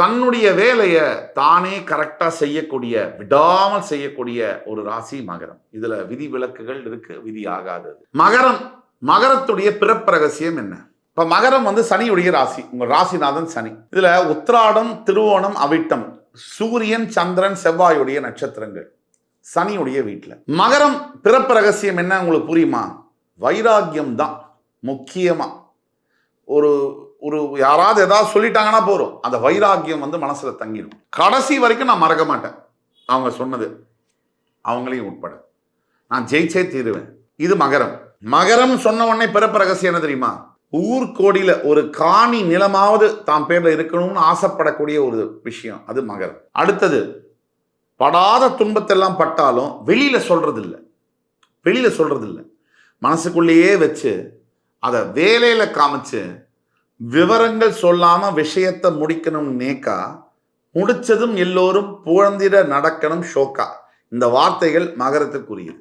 தன்னுடைய வேலையை தானே கரெக்டாக செய்யக்கூடிய விடாமல் செய்யக்கூடிய ஒரு ராசி மகரம். இதுல விதி விலக்குகள் இருக்கு விதி ஆகாதது மகரம் மகரத்துடைய பிறப்பு ரகசியம் என்ன? இப்ப மகரம் வந்து சனியுடைய ராசி. உங்க ராசிநாதன் சனி. இதுல உத்திராடம் திருவோணம் அவிட்டம். சூரியன் சந்திரன் செவ்வாயுடைய நட்சத்திரங்கள். சனியுடைய வீட்டில் மகரம் பிறப்பு ரகசியம் என்ன? உங்களுக்கு புரியுமா? வைராக்கியம் தான். முக்கியமாக ஒரு ஒரு யாராவது ஏதாவது சொல்லிட்டாங்கன்னா போகிறோம் அந்த வைராக்கியம் வந்து மனசில் தங்கிடும். கடைசி வரைக்கும் நான் மறக்க மாட்டேன். அவங்க சொன்னது அவங்களையும் உட்பட. நான் ஜெயிச்சே தீருவேன். இது மகரம். மகரம் சொன்ன உடனே பிறப்பு ரகசியம் என்ன தெரியுமா? ஊர்கோடியில ஒரு காணி நிலமாவது தாம் பேரில் இருக்கணும்னு ஆசைப்படக்கூடிய ஒரு விஷயம். அது மகரம். அடுத்தது படாத துன்பத்தெல்லாம் பட்டாலும் வெளியில் சொல்கிறதில்ல இல்லை சொல்கிறதில்ல இல்லை மனசுக்குள்ளேயே வச்சு அதை வேலையில் காமிச்சு விவரங்கள் சொல்லாம விஷயத்தை முடிக்கணும் நேக்கா முடிச்சதும் எல்லோரும் புகழ்ந்திட நடக்கணும் ஷோக்கா. இந்த வார்த்தைகள் மகரத்துக்குரியது